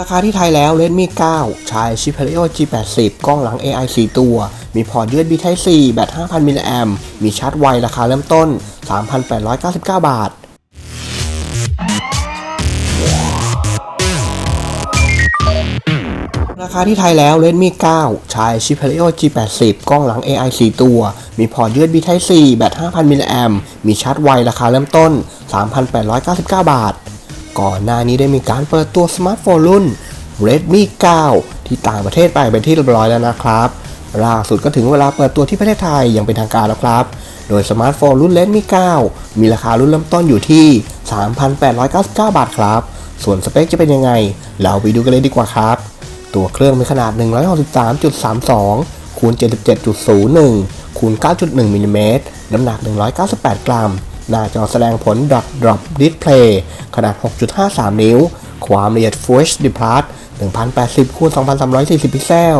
ราคาที่ไทยแล้ว Redmi 9 ใช้ชิป Helio G80 กล้องหลัง AI 4 ตัว มีพอร์ต USB Type C แบต 5,000 มิลลิแอมมีชาร์จไว ราคาเริ่มต้น 3,899 บาท ราคาที่ไทยแล้ว Redmi 9 ใช้ชิป Helio G80 กล้องหลัง AI 4 ตัว มีพอร์ต USB Type C แบต 5,000 มิลลิแอมมีชาร์จไว ราคาเริ่มต้น 3,899 บาท ก่อนหน้านี้ได้มีการเปิดตัวสมาร์ทโฟนรุ่น Redmi 9 ที่ต่างประเทศไปเป็นที่เรียบร้อยแล้วนะครับล่าสุดก็ถึงเวลาเปิดตัวที่ประเทศไทยอย่างเป็นทางการแล้วครับ โดยสมาร์ทโฟนรุ่น Redmi 9 มีราคารุ่นเริ่มต้นอยู่ที่ 3,899 บาทครับ ส่วนสเปคจะเป็นยังไง เราไปดูกันเลยดีกว่าครับ ตัวเครื่องมีขนาด 163.32คูณ77.01คูณ9.1มิลลิเมตรน้ำหนัก 198 กรัม หน้าจอแสดงผล Dot Drop Display ขนาด 6.53 นิ้ว ความละเอียด Full HD Plus 1080คูณ2340 พิกเซล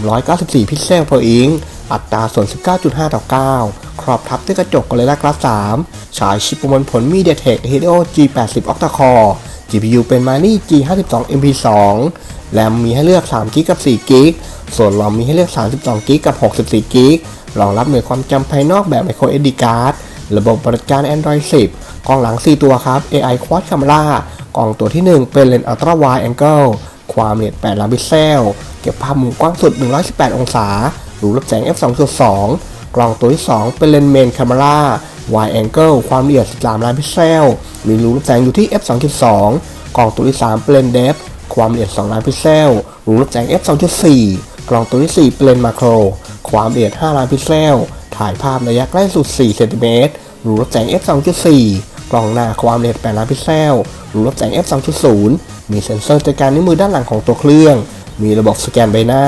394 พิกเซล per inch อัตราส่วน 19.5 ต่อ 9 ครอบทับด้วยกระจก Gorilla Glass 3ฉายชิปประมวลผล MediaTek Helio G80 Octa-core GPU เป็น Mali G52 MP2 แรมมีให้เลือก3กิกกับ4กิกส่วนรอมมีให้เลือก32กิกกับ64กิกรองรับหน่วยความจำภายนอกแบบ Micro SD card ระบบบริการ Android 10 กล้องหลัง 4 ตัวครับ AI Quad Camera กล้องตัวที่ 1 เป็นเลนส์ Ultra Wide Angle ความละเอียด8ล้านพิกเซล เก็บภาพมุมกว้างสุด 118 องศา รูรับแสง f2.2 กล้องตัวที่ 2 เป็นเลนส์ Main Camera Wide Angle ความละเอียด 13 ล้านพิกเซล มีรูรับแสงอยู่ที่ f2.2 กล้องตัวที่ 3 เป็นเลนส์ Depth ความละเอียด 2 ล้านพิกเซล รูรับแสง f2.4 กล้องตัวที่ 4 เป็นเลนส์มาโครความละเอียด 5 ล้านพิกเซล ถ่ายภาพระยะใกล้สุด 4 เซนติเมตรรูรับแสง f2.4 กล้องหน้าความละเอียด8ล้านพิกเซลรูรับแสง f2.0 มีเซ็นเซอร์จัดการนิ้วมือด้านหลังของตัวเครื่อง มีระบบสแกนใบหน้า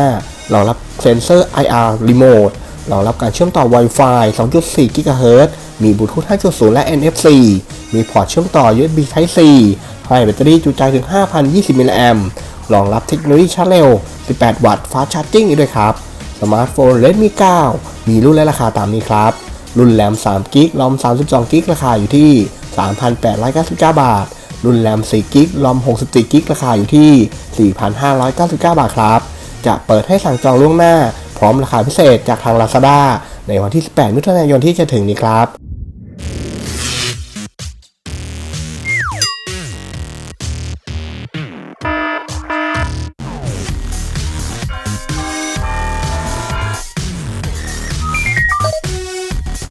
รองรับเซ็นเซอร์ IR Remote รองรับการเชื่อมต่อ Wi-Fi 2.4 GHz มีบลูทูธ 5.0 และ NFC มีพอร์ตเชื่อมต่อ USB Type C ให้แบตเตอรี่จุใจถึง 5,020 มิลลิแอมรองรับเทคโนโลยีชาร์จเร็ว 18 วัตต์ Fast Charging อีกด้วยครับ สมาร์ทโฟน Redmi 9 มีรุ่นและราคาตามนี้ครับ รุ่นแรม3กิกลอม32กิกราคาอยู่ที่ 3,899 บาท รุ่นแรม4กิกลอม64กิกราคาอยู่ที่ 4,599 บาทครับ จะเปิดให้สั่งจองล่วงหน้า พร้อมราคาพิเศษจากทาง Lazada ในวันที่ 18 มิถุนายนที่จะถึงนี้ครับ